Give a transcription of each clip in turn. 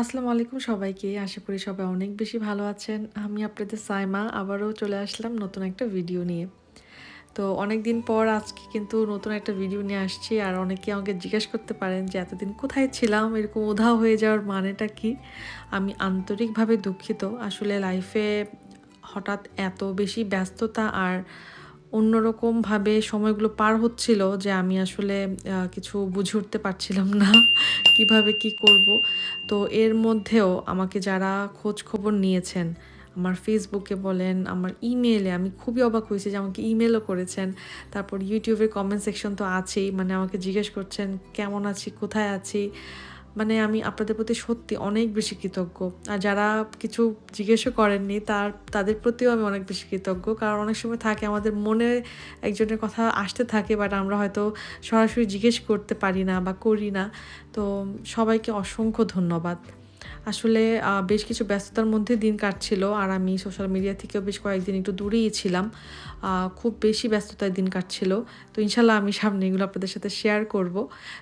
আসসালামু আলাইকুম সবাইকে। আশা করি সবাই অনেক বেশি ভালো আছেন। আমি আপনাদের সাইমা, আবারও চলে আসলাম নতুন একটা ভিডিও নিয়ে। তো অনেক দিন পর আজকে কিন্তু নতুন একটা ভিডিও নিয়ে আসছি। আর অনেকে আমাকে জিজ্ঞেস করতে পারেন যে, এতদিন কোথায় ছিলাম? এরকম উধাও হয়ে যাওয়ার মানেটা কি? আমি আন্তরিকভাবে দুঃখিত। আসলে লাইফে হঠাৎ এত বেশি ব্যস্ততা আর অন্যরকমভাবে সময়গুলো পার হচ্ছিল যে আমি আসলে কিছু বুঝে উঠতে পারছিলাম না কীভাবে কি করব। তো এর মধ্যেও আমাকে যারা খোঁজ খবর নিয়েছেন, আমার ফেসবুকে বলেন, আমার ইমেলে আমি খুবই অবাক হয়েছি যে আমাকে ইমেলও করেছেন। তারপর ইউটিউবের কমেন্ট সেকশন তো আছেই। মানে আমাকে জিজ্ঞেস করছেন কেমন আছি, কোথায় আছি? মানে আমি আপনাদের প্রতি সত্যি অনেক বেশি কৃতজ্ঞ। আর যারা কিছু জিজ্ঞেসও করেননি, তার, তাদের প্রতিও আমি অনেক বেশি কৃতজ্ঞ। কারণ অনেক সময় থাকে, আমাদের মনে একজনের কথা আসতে থাকে বাট আমরা হয়তো সরাসরি জিজ্ঞেস করতে পারি না বা করি না। তো সবাইকে অসংখ্য ধন্যবাদ। আসলে বেশ কিছু ব্যস্ততার মধ্যে দিন কাটছিল। আর আমি সোশ্যাল মিডিয়া থেকেও বেশ কয়েকদিন একটু দূরেই ছিলাম। খুব বেশি ব্যস্ততায় দিন কাটছিল। তো ইনশাল্লাহ আমি সামনে এগুলো আপনাদের সাথে শেয়ার করব।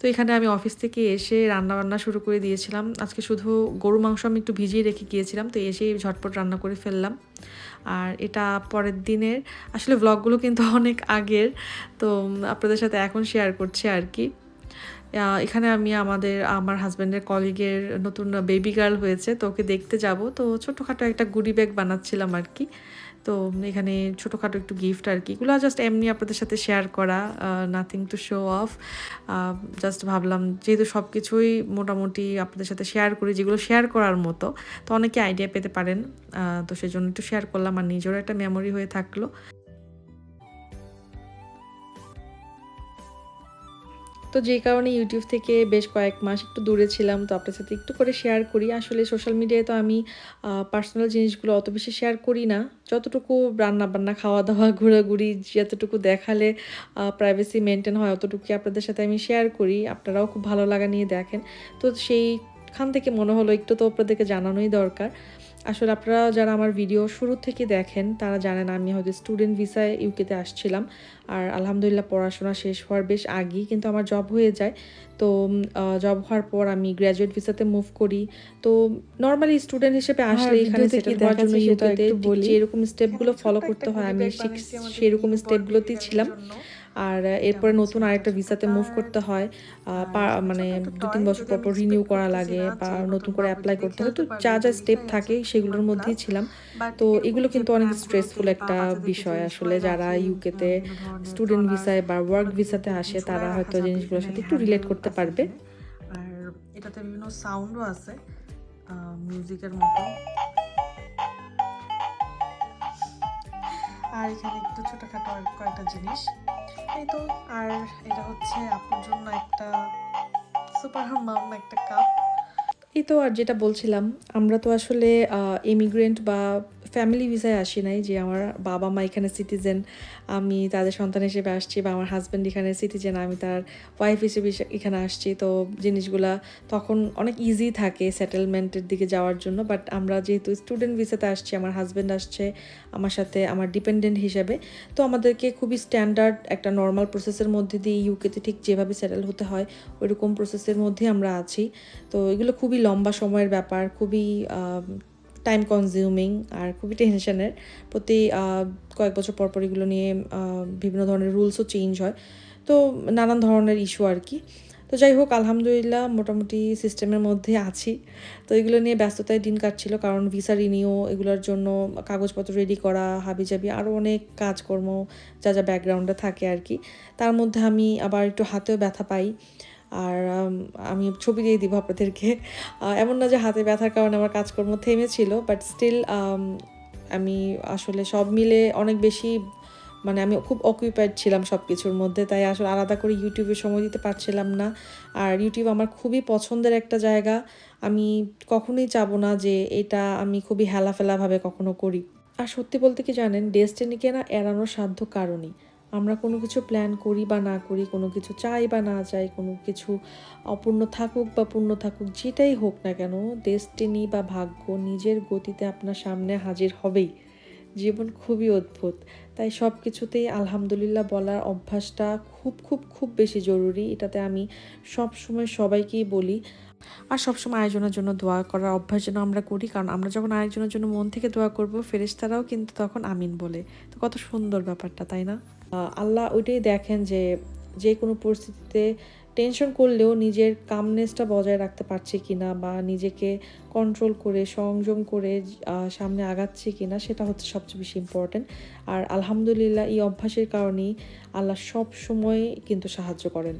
তো এখানে আমি অফিস থেকে এসে রান্নাবান্না শুরু করে দিয়েছিলাম। আজকে শুধু গরু মাংস আমি একটু ভিজিয়ে রেখে গিয়েছিলাম। তো এসেই ঝটপট রান্না করে ফেললাম। আর এটা পরের দিনের, আসলে ভ্লগগুলো কিন্তু অনেক আগের। তো আপনাদের সাথে এখন শেয়ার করছি আরকি। আ এখানে আমি আমাদের, আমার হাজব্যান্ডের কলিগের নতুন বেবি গার্ল হয়েছে। তো ওকে দেখতে যাব। তো ছোটোখাটো একটা গুডি ব্যাগ বানাচ্ছিলাম আর কি তো এখানে ছোটোখাটো একটু গিফট আর কি এগুলো জাস্ট এমনি আপনাদের সাথে শেয়ার করা। Nothing to show off. Just ভাবলাম যেহেতু সবকিছুই মোটামুটি আপনাদের সাথে শেয়ার করি, যেগুলো শেয়ার করার মতো। তো অনেকে আইডিয়া পেতে পারেন। তো সেজন্য একটু শেয়ার করলাম। আর নিজেরও একটা মেমোরি হয়ে থাকল। তো যে কারণে ইউটিউব থেকে বেশ কয়েক মাস একটু দূরে ছিলাম। তো আপনার সাথে একটু করে শেয়ার করি। আসলে সোশ্যাল মিডিয়ায় তো আমি পার্সোনাল জিনিসগুলো অত বেশি শেয়ার করি না। যতটুকু রান্না-বান্না, খাওয়া-দাওয়া, ঘোরাঘুরি যতটুকু দেখালে প্রাইভেসি মেনটেন হয় অতটুকুই আপনাদের সাথে আমি শেয়ার করি। আপনারাও খুব ভালো লাগা নিয়ে দেখেন। তো সেইখান থেকে মনে হলো একটু তো আপনাদেরকে জানানোই দরকার। আসলে আপনারা যারা আমার ভিডিও শুরু থেকে দেখেন তারা জানেন আমি হয়তো স্টুডেন্ট ভিসায় ইউকেতে আসছিলাম। আর আলহামদুলিল্লাহ পড়াশোনা শেষ হওয়ার বেশ আগেই কিন্তু আমার জব হয়ে যায়। তো জব হওয়ার পর আমি গ্র্যাজুয়েট ভিসাতে মুভ করি। তো নরমালি স্টুডেন্ট হিসেবে আসলে এখানে সেটেল হওয়ার জন্য ইউকেতে যেরকম স্টেপগুলো ফলো করতে হয় আমি সেরকম স্টেপগুলোতেই ছিলাম। আর এরপরে নতুন আরেকটা ভিসাতে মুভ করতে হয়। মানে ২-৩ বছর পর, পর রিনিউ করা লাগে বা নতুন করে অ্যাপ্লাই করতে হয়। তো যা, যা স্টেপ থাকে সেগুলোর মধ্যেই ছিলাম। তো এগুলো কিন্তু অনেক স্ট্রেসফুল একটা বিষয় আসলে যারা ইউকেতে স্টুডেন্ট ভিসায় বা ওয়ার্ক ভিসাতে আসে তারা হয়তো জিনিসগুলোর সাথে একটু রিলেট করতে পারবে। আর এটাতে বিভিন্ন সাউন্ডও আছে মিউজিকের মতো। আর এখানে একটু ছোটখাটো কয়েকটা জিনিস। এই তো আর এটা হচ্ছে আপনার জন্য একটা সুপার মাম একটা কাপ। এই তো আর যেটা বলছিলাম, আমরা তো আসলে ইমিগ্রেন্ট বা ফ্যামিলি ভিসায় আসি নাই যে আমার বাবা-মা এখানে সিটিজেন, আমি তাদের সন্তান হিসেবে আসছি বা আমার হাজব্যান্ড এখানে সিটিজেন, আমি তার ওয়াইফ হিসেবে এখানে আসছি। তো জিনিসগুলা তখন অনেক ইজি থাকে সেটেলমেন্টের দিকে যাওয়ার জন্য। বাট আমরা যেহেতু স্টুডেন্ট ভিসাতে আসছি, আমার হাজব্যান্ড আসছে আমার সাথে আমার ডিপেন্ডেন্ট হিসেবে। তো আমাদেরকে খুবই স্ট্যান্ডার্ড একটা নর্মাল প্রসেসের মধ্যে দিয়ে ইউকেতে ঠিক যেভাবে সেটেল হতে হয় ওইরকম প্রসেসের মধ্যেই আমরা আছি। তো এগুলো খুবই লম্বা সময়ের ব্যাপার, খুবই টাইম কনজিউমিং আর খুবই টেনশনের। প্রতি কয়েক বছর পর, পর এগুলো নিয়ে বিভিন্ন ধরনের রুলসও চেঞ্জ হয়। তো নানান ধরনের ইস্যু আর কি তো যাই হোক আলহামদুলিল্লাহ মোটামুটি সিস্টেমের মধ্যে আছি। তো এগুলো নিয়ে ব্যস্ততায় দিন কাটছিল। কারণ ভিসা রিনিউ এগুলোর জন্য কাগজপত্র রেডি করা, হাবি হাবিজাবি আরও অনেক কাজকর্ম যা, যা ব্যাকগ্রাউন্ডে থাকে আর কি তার মধ্যে আমি আবার একটু হাতেও ব্যথা পাই। আর আমি ছবি দিয়ে দিব আপনাদেরকে। এমন না যে হাতে ব্যথার কারণে আমার কাজকর্ম থেমেছিল। বাট স্টিল আমি আসলে সব মিলে অনেক বেশি মানে আমি খুব অকুপাইড ছিলাম সব কিছুর মধ্যে। তাই আসলে আলাদা করে ইউটিউবে সময় দিতে পারছিলাম না। আর ইউটিউব আমার খুবই পছন্দের একটা জায়গা। আমি কখনোই চাবো না যে এটা আমি খুবই হেলাফেলাভাবে কখনো করি। আর সত্যি বলতে কি জানেন ডেস্টিনিকে না এড়ানোর সাধ্য কারোরই। আমরা কোনো কিছু প্ল্যান করি বা না করি, কোনো কিছু চাই বা না চাই, কোনো কিছু অপূর্ণ থাকুক বা পূর্ণ থাকুক যেটাই হোক না কেন ডেস্টিনি বা ভাগ্য নিজের গতিতে আপনার সামনে হাজির হবেই। জীবন খুবই অদ্ভুত। তাই সব কিছুতেই আলহামদুলিল্লাহ বলার অভ্যাসটা খুব, খুব, খুব বেশি জরুরি। এটাতে আমি সবসময় সবাইকেই বলি। আর সবসময় আয়োজনের জন্য দোয়া করার অভ্যাস যেন আমরা করি। কারণ আমরা যখন আয়োজনের জন্য মন থেকে দোয়া করব, ফেরেশতারাও কিন্তু তখন আমিন বলে। তো কত সুন্দর ব্যাপারটা, তাই না? আল্লাহ ওইটাই দেখেন যে যে কোনো পরিস্থিতিতে টেনশন করলেও নিজের কামনেসটা বজায় রাখতে পারছি কিনা বা নিজেকে কন্ট্রোল করে, সংযম করে সামনে আগাচ্ছি কিনা, সেটা হচ্ছে সবচেয়ে বেশি ইম্পর্ট্যান্ট আর আলহামদুলিল্লাহ এই অভ্যাসের কারণেই আল্লাহ সব সময় কিন্তু সাহায্য করেন।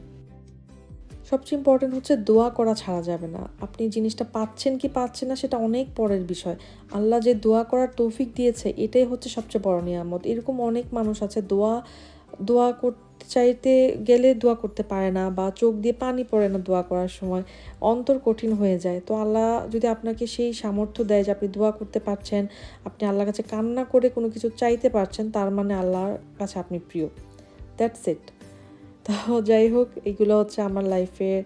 সবচেয়ে ইম্পর্টেন্ট হচ্ছে দোয়া করা ছাড়া যাবে না। আপনি জিনিসটা পাচ্ছেন কি পাচ্ছেন না সেটা অনেক পরের বিষয়। আল্লাহ যে দোয়া করার তৌফিক দিয়েছে, এটাই হচ্ছে সবচেয়ে বড় নিয়ামত। এরকম অনেক মানুষ আছে দোয়া দোয়া করতে চাইতে গেলে দোয়া করতে পারে না বা চোখ দিয়ে পানি পড়ে না দোয়া করার সময়। অন্তর কঠিন হয়ে যায়। তো আল্লাহ যদি আপনাকে সেই সামর্থ্য দেয় যে আপনি দোয়া করতে পারছেন, আপনি আল্লাহর কাছে কান্না করে কোনো কিছু চাইতে পারছেন, তার মানে আল্লাহর কাছে আপনি প্রিয়। দ্যাটস ইট তো যাই হোক, এগুলো হচ্ছে আমার লাইফের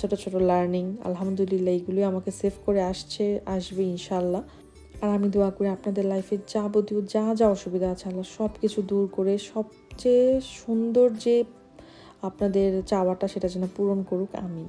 ছোট ছোট লার্নিং আলহামদুলিল্লাহ এগুলোই আমাকে সেভ করে আসছে, আসবে ইনশাল্লাহ আর আমি দোয়া করি আপনাদের লাইফে যাবতীয় যা যা অসুবিধা আছে, আল্লাহ সব কিছু দূর করে সবচেয়ে সুন্দর যে আপনাদের চাওয়াটা, সেটা যেন পূরণ করুক, আমিন।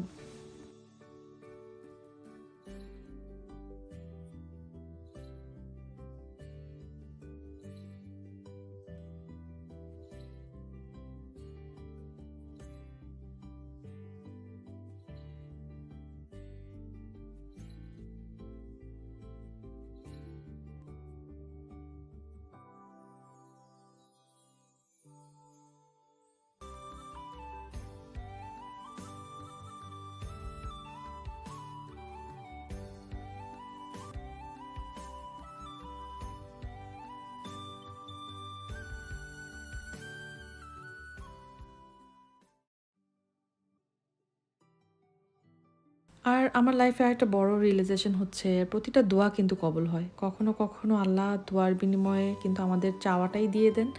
আর আমার লাইফে একটা বড় রিয়েলাইজেশন হচ্ছে, প্রতিটা দোয়া কিন্তু কবল হয়। কখনো কখনো আল্লাহ দোয়ার বিনিময়ে কিন্তু আমাদের চাওয়াটাই দিয়ে দেন।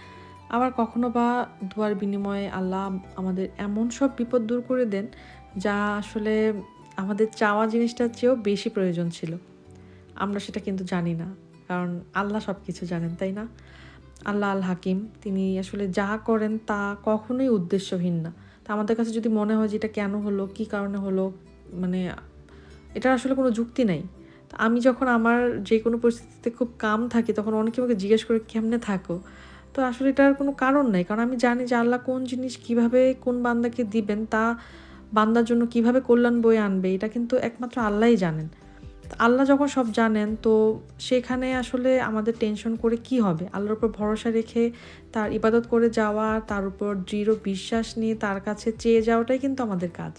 আবার কখনো বা দোয়ার বিনিময়ে আল্লাহ আমাদের এমন সব বিপদ দূর করে দেন, যা আসলে আমাদের চাওয়া জিনিসটার চেয়েও বেশি প্রয়োজন ছিল। আমরা সেটা কিন্তু জানি না, কারণ আল্লাহ সব কিছু জানেন, তাই না? আল্লাহ আল হাকিম, তিনি আসলে যা করেন তা কখনোই উদ্দেশ্যহীন না। তা আমাদের কাছে যদি মনে হয় যে এটা কেন হলো, কী কারণে হলো মানে এটা আসলে কোনো যুক্তি নেই। আমি যখন আমার যে কোনো পরিস্থিতিতে খুব কাম থাকি, তখন অনেকে আমাকে জিজ্ঞেস করে, কেমনে থাকো? তো আসলে এটার কোনো কারণ নেই। কারণ আমি জানি যে আল্লাহ কোন জিনিস কীভাবে কোন বান্দাকে দিবেন, তা বান্দার জন্য কীভাবে কল্যাণ বয়ে আনবে, এটা কিন্তু একমাত্র আল্লাহই জানেন। আল্লাহ যখন সব জানেন, তো সেখানে আসলে আমাদের টেনশন করে কি হবে? আল্লাহর উপর ভরসা রেখে তার ইবাদত করে যাওয়া, তার উপর দৃঢ় বিশ্বাস নিয়ে তার কাছে চেয়ে যাওয়াটাই কিন্তু আমাদের কাজ।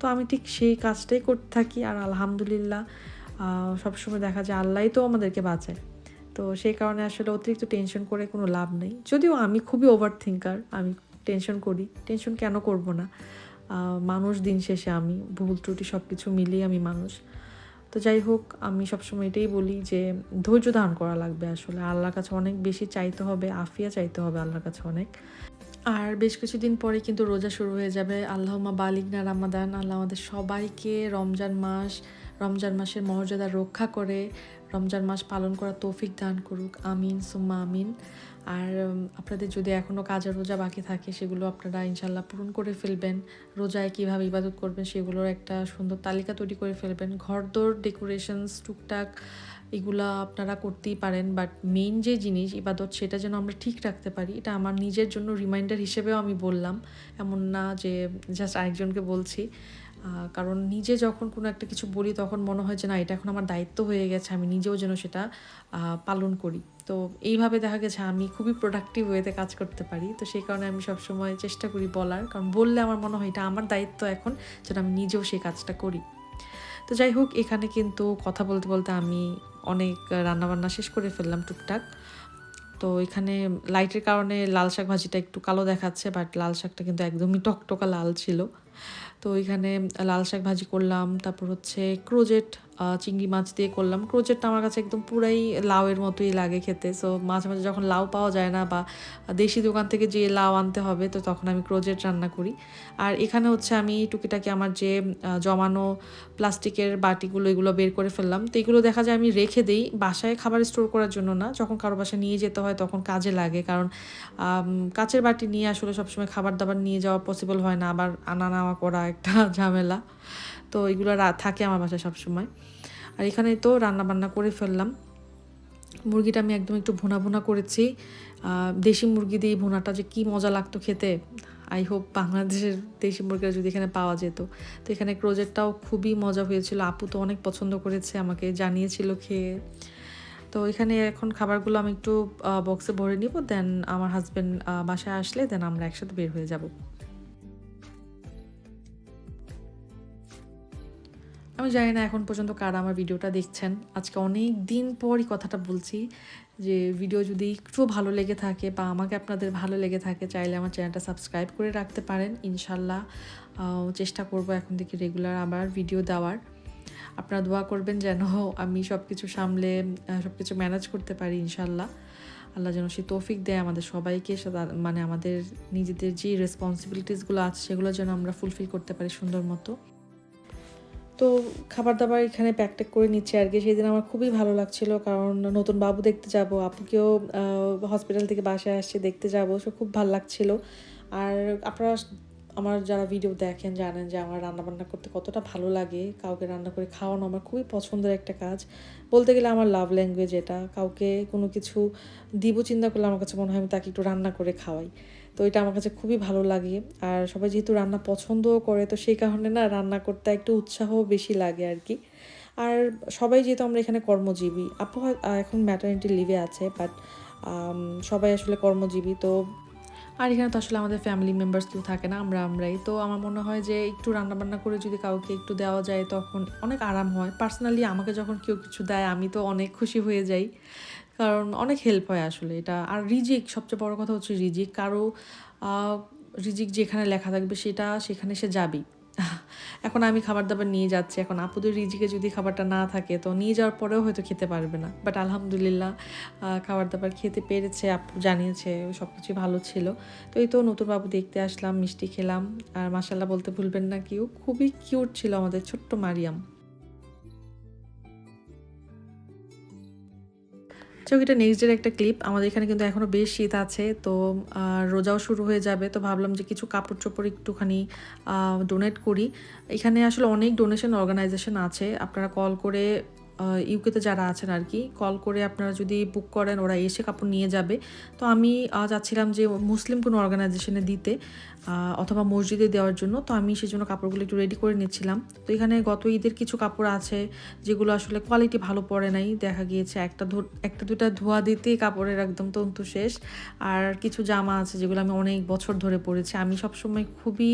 তো আমি ঠিক সেই কাজটাই করতে থাকি আর আলহামদুলিল্লাহ সবসময় দেখা যায় আল্লাহই তো আমাদেরকে বাঁচায়। তো সেই কারণে আসলে অতিরিক্ত টেনশন করে কোনো লাভ নেই। যদিও আমি খুবই ওভার থিঙ্কার আমি টেনশন করি। টেনশন কেন করব না? মানুষ দিন শেষে আমি, ভুল ত্রুটি সব কিছু মিলিয়ে আমি মানুষ। তো যাই হোক, আমি সবসময় এটাই বলি যে ধৈর্য ধারণ করা লাগবে আসলে। আল্লাহর কাছে অনেক বেশি চাইতে হবে, আফিয়া চাইতে হবে আল্লাহর কাছে অনেক। আর বেশ কিছুদিন পরে কিন্তু রোজা শুরু হয়ে যাবে। আল্লাহমা বালিগনা রামাদান, আল্লাহ আমাদের সবাইকে রমজান মাস, রমজান মাসের মর্যাদা রক্ষা করে, রমজান মাস পালন করা তৌফিক দান করুক। আমিন, সুম্মা আমিন। আর আপনাদের যদি এখনও কাজা রোজা বাকি থাকে, সেগুলো আপনারা ইনশাল্লাহ পূরণ করে ফেলবেন। রোজায় কীভাবে ইবাদত করবেন, সেগুলোর একটা সুন্দর তালিকা তৈরি করে ফেলবেন। ঘরদোর ডেকোরেশনস টুকটাক এগুলা আপনারা করতেই পারেন বাট মেইন যে জিনিস, ইবাদত, সেটা যেন আমরা ঠিক রাখতে পারি, এটা আমার নিজের জন্য রিমাইন্ডার হিসেবেও আমি বললাম। এমন না যে জাস্ট আরেকজনকে বলছি। কারণ নিজে যখন কোনো একটা কিছু বলি, তখন মনে হয় যে না, এটা এখন আমার দায়িত্ব হয়ে গেছে, আমি নিজেও যেন সেটা পালন করি। তো এইভাবে দেখা গেছে, আমি খুবই প্রোডাক্টিভ ওয়েতে কাজ করতে পারি। তো সেই কারণে আমি সবসময় চেষ্টা করি বলার, কারণ বললে আমার মনে হয় এটা আমার দায়িত্ব এখন, যেন আমি নিজেও সেই কাজটা করি। তো যাই হোক, এখানে কিন্তু কথা বলতে বলতে আমি অনেক রান্নাবান্না শেষ করে ফেললাম টুকটাক। তো এখানে লাইটের কারণে লাল শাক ভাজিটা একটু কালো দেখাচ্ছে বাট লাল শাকটা কিন্তু একদমই টকটকা লাল ছিল। তো এখানে লাল শাক ভাজি করলাম, তারপর হচ্ছে ক্রোজেট চিংড়ি মাছ দিয়ে করলাম। ক্রোজেটটা আমার কাছে একদম পুরাই লাউয়ের মতোই লাগে খেতে। সো মাঝে মাঝে যখন লাউ পাওয়া যায় না বা দেশি দোকান থেকে যে লাউ আনতে হবে, তো তখন আমি ক্রোজেট রান্না করি। আর এখানে হচ্ছে আমি টুকিটাকি আমার যে জমানো প্লাস্টিকের বাটিগুলো, এগুলো বের করে ফেললাম। তো এগুলো দেখা যায় আমি রেখে দিই। বাসায় খাবার স্টোর করার জন্য না, যখন কারও বাসায় নিয়ে যেতে হয় তখন কাজে লাগে। কারণ কাচের বাটি নিয়ে আসলে সবসময় খাবার দাবার নিয়ে যাওয়া পসিবল হয় না। আবার আনা নেওয়া করা একটা ঝামেলা। তো এগুলো থাকে আমার বাসায় সবসময়। আর এখানে তো রান্না বান্না করে ফেললাম। মুরগিটা আমি একদম একটু ভুনা ভুনা করেছি। দেশি মুরগি দিয়ে ভুনাটা যে কি মজা লাগতো খেতে। আই হোপ বাংলাদেশের দেশি মুরগিটা যদি এখানে পাওয়া যেত। তো এখানে ক্রোজেটটাও খুবই মজা হয়েছিল। আপু তো অনেক পছন্দ করেছে, আমাকে জানিয়েছিল খেয়ে। তো এখানে এখন খাবারগুলো আমি একটু বক্সে ভরে নিব। দেন আমার হাজব্যান্ড বাসায় আসলে দেন আমরা একসাথে বের হয়ে যাব। আমি জানি না এখন পর্যন্ত কারা আমার ভিডিওটা দেখছেন। আজকে অনেক দিন পরই কথাটা বলছি যে ভিডিও যদি একটু ভালো লেগে থাকে বা আমাকে আপনাদের ভালো লেগে থাকে, চাইলে আমার চ্যানেলটা সাবস্ক্রাইব করে রাখতে পারেন। ইনশাল্লাহ চেষ্টা করব এখন থেকে রেগুলার আবার ভিডিও দেওয়ার। আপনারা দোয়া করবেন যেন আমি সব কিছু সামলে সব কিছু ম্যানেজ করতে পারি ইনশাল্লাহ। আল্লাহ যেন সে তৌফিক দেয় আমাদের সবাইকে মানে আমাদের নিজেদের যে রেসপন্সিবিলিটিসগুলো আছে, সেগুলো যেন আমরা ফুলফিল করতে পারি সুন্দর মতো। তো খাবার দাবার এখানে প্যাক ট্যাক করে নিচ্ছে আর কি। সেই দিন আমার খুবই ভালো লাগছিল কারণ নতুন বাবু দেখতে যাব, আপুকেও হসপিটাল থেকে বাসায় আসছে দেখতে যাব, সে খুব ভালো লাগছিল। আর আপনারা আমার যারা ভিডিও দেখেন জানেন যে আমার রান্না বান্না করতে কতটা ভালো লাগে। কাউকে রান্না করে খাওয়ানো আমার খুবই পছন্দের একটা কাজ। বলতে গেলে আমার লাভ ল্যাঙ্গুয়েজ এটা। কাউকে কোনো কিছু দিব, চিন্তা করলে আমার কাছে মনে হয় আমি তাকে একটু রান্না করে খাওয়াই। তো এটা আমার কাছে খুবই ভালো লাগে। আর সবাই যেহেতু রান্না পছন্দও করে, তো সেই কারণে না রান্না করতে একটু উৎসাহ বেশি লাগে আর কি আর সবাই যেহেতু আমরা এখানে কর্মজীবী, আপু এখন ম্যাটার্নিটি লিভে আছে বাট সবাই আসলে কর্মজীবী, তো আর এখানে তো আসলে আমাদের ফ্যামিলি মেম্বার্স কেউ থাকে না, আমরা আমরাই। তো আমার মনে হয় যে একটু রান্নাবান্না করে যদি কাউকে একটু দেওয়া যায় তখন অনেক আরাম হয়। পার্সোনালি আমাকে যখন কেউ কিছু দেয়, আমি তো অনেক খুশি হয়ে যাই। কারণ অনেক হেল্প হয় আসলে এটা। আর রিজিক, সবচেয়ে বড় কথা হচ্ছে রিজিক। কারও রিজিক যেখানে লেখা থাকবে সেটা, সেখানে সে যাবেই। এখন আমি খাবার দাবার নিয়ে যাচ্ছি। এখন আপুদের রিজিকে যদি খাবারটা না থাকে, তো নিয়ে যাওয়ার পরেও হয়তো খেতে পারবে না। বাট আলহামদুলিল্লাহ খাবার দাবার খেতে পেরেছে, আপু জানিয়েছে সব কিছুই ভালো ছিল। তো এই তো নতুন বাবু দেখতে আসলাম, মিষ্টি খেলাম। আর মাসাল্লাহ বলতে ভুলবেন না কেউ খুবই কিউট ছিল আমাদের ছোট্ট মারিয়াম। চৌকিটা নেক্সট ডের একটা ক্লিপ আমাদের এখানে কিন্তু এখনও বেশ শীত আছে, তো রোজাও শুরু হয়ে যাবে, তো ভাবলাম যে কিছু কাপড় চোপড় একটুখানি ডোনেট করি। এখানে আসলে অনেক ডোনেশন অর্গানাইজেশন আছে, আপনারা কল করে ইউকেতে যারা আছেন আর কি কল করে আপনারা যদি বুক করেন ওরা এসে কাপড় নিয়ে যাবে। তো আমি আহ, চাচ্ছিলাম যে মুসলিম কোনো অর্গানাইজেশনে দিতে অথবা মসজিদে দেওয়ার জন্য। তো আমি সেই জন্য কাপড়গুলো একটু রেডি করে নিচ্ছিলাম। তো এখানে গত ঈদের কিছু কাপড় আছে যেগুলো আসলে কোয়ালিটি ভালো পড়ে নাই। দেখা গিয়েছে একটা একটা দুটা ধোয়া দিতেই কাপড়ের একদম তন্তু শেষ। আর কিছু জামা আছে যেগুলো আমি অনেক বছর ধরে পরেছি। আমি সবসময় খুবই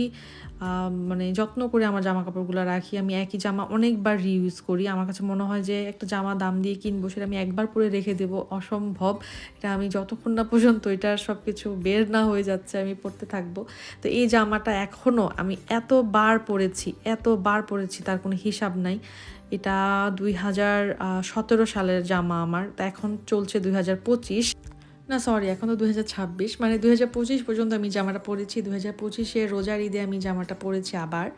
মানে যত্ন করে আমার জামা কাপড়গুলো রাখি। আমি একই জামা অনেকবার রিউজ করি। আমার কাছে মনে হয় যে একটা জামা দাম দিয়ে কিনবো সেটা আমি একবার পরে রেখে দেব, অসম্ভব। এটা আমি যতক্ষণ না পর্যন্ত এটার সব কিছু বের না হয়ে যাচ্ছে আমি পরতে থাকব। তো এই জামাটা এখনও আমি এতবার পরেছি এতবার পরেছি, তার কোনো হিসাব নাই। এটা দুই হাজার সতেরো সালের জামা আমার। তা এখন চলছে দুই হাজার পঁচিশ। না সরি এখন তো দু হাজার ছাব্বিশ মানে দু হাজার পঁচিশ পর্যন্ত আমি জামাটা পরেছি দু হাজার পঁচিশে রোজার ঈদে আমি জামাটা পরেছি আবার।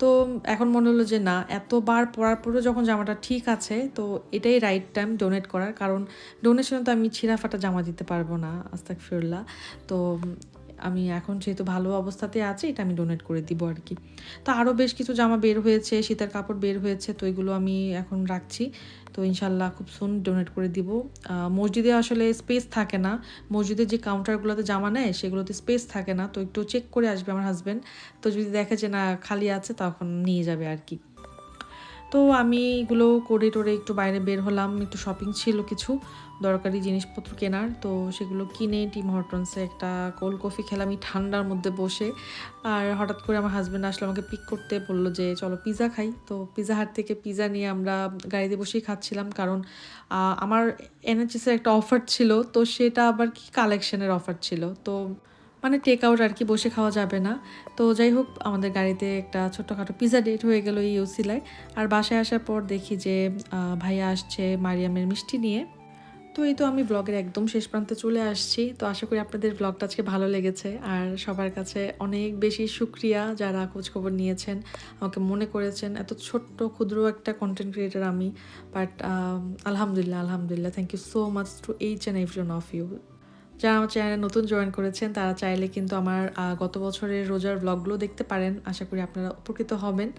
তো এখন মনে হলো যে না, এতবার পরার পরেও যখন জামাটা ঠিক আছে, তো এটাই রাইট টাইম ডোনেট করার, কারণ ডোনেশনে তো আমি ছিঁড়া ফাটা জামা দিতে পারব না আস্তাক ফিরল্লা তো আমি এখন যেহেতু ভালো অবস্থাতে আছি, এটা আমি ডোনেট করে দিব আর কি তো আরও বেশ কিছু জামা বের হয়েছে, শীতের কাপড় বের হয়েছে, তো এগুলো আমি এখন রাখছি। তো ইনশাল্লাহ খুব সুন ডোনেট করে দিব। মসজিদে আসলে স্পেস থাকে না। মসজিদের যে কাউন্টারগুলোতে জামা নেয়, সেগুলোতে স্পেস থাকে না। তো একটু চেক করে আসবে আমার হাজব্যান্ড তো যদি দেখে যে না, খালি আছে, তখন নিয়ে যাবে আর কি তো আমি এগুলো করে টোরে একটু বাইরে বের হলাম, একটু শপিং ছিল কিছু। দরকারি জিনিসপত্র কেনার, তো সেগুলো কিনে টিম হর্টনসে একটা কোল্ড কফি খেলাম, এই ঠান্ডার মধ্যে বসে। আর হঠাৎ করে আমার হাজব্যান্ড আসলে, আমাকে পিক করতে বলল যে, চলো পিৎজা খাই। তো পিৎজা হাট থেকে পিৎজা নিয়ে আমরা গাড়িতে বসেই খাচ্ছিলাম, কারণ আমার এনএচএসের একটা অফার ছিল, তো সেটা আবার কি কালেকশনের অফার ছিল। তো মানে টেক আউট আর কি বসে খাওয়া যাবে না। তো যাই হোক, আমাদের গাড়িতে একটা ছোট্টখাটো পিৎজা ডেট হয়ে গেল ইউসিলায় আর বাসায় আসার পর দেখি যে ভাইয়া আসছে মারিয়ামের মিষ্টি নিয়ে। তো এই তো আমি ব্লগের একদম শেষ প্রান্তে চলে আসছি। তো আশা করি আপনাদের ব্লগটা আজকে ভালো লেগেছে। আর সবার কাছে অনেক বেশি সুক্রিয়া যারা খোঁজখবর নিয়েছেন, আমাকে মনে করেছেন। এত ছোট্ট, ক্ষুদ্র একটা কন্টেন্ট ক্রিয়েটার আমি। বাট আলহামদুলিল্লাহ আলহামদুলিল্লাহ thank you so much to each and every of you যারা আমার চ্যানেলে নতুন জয়েন করেছেন, তারা চাইলে কিন্তু আমার গত বছরের রোজার ব্লগগুলো দেখতে পারেন। আশা করি আপনারা উপকৃত হবেন।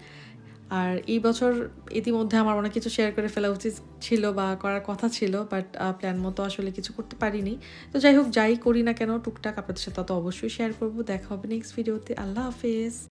আর এই বছর ইতিমধ্যে আমার অনেক কিছু শেয়ার করে ফেলা উচিত ছিল বা করার কথা ছিল বাট প্ল্যান মতো আসলে কিছু করতে পারিনি। তো যাই হোক, যাই করি না কেন, টুকটাক আপনাদের সাথে তত অবশ্যই শেয়ার করব। দেখা হবে নেক্সট ভিডিওতে আল্লাহ হাফেজ।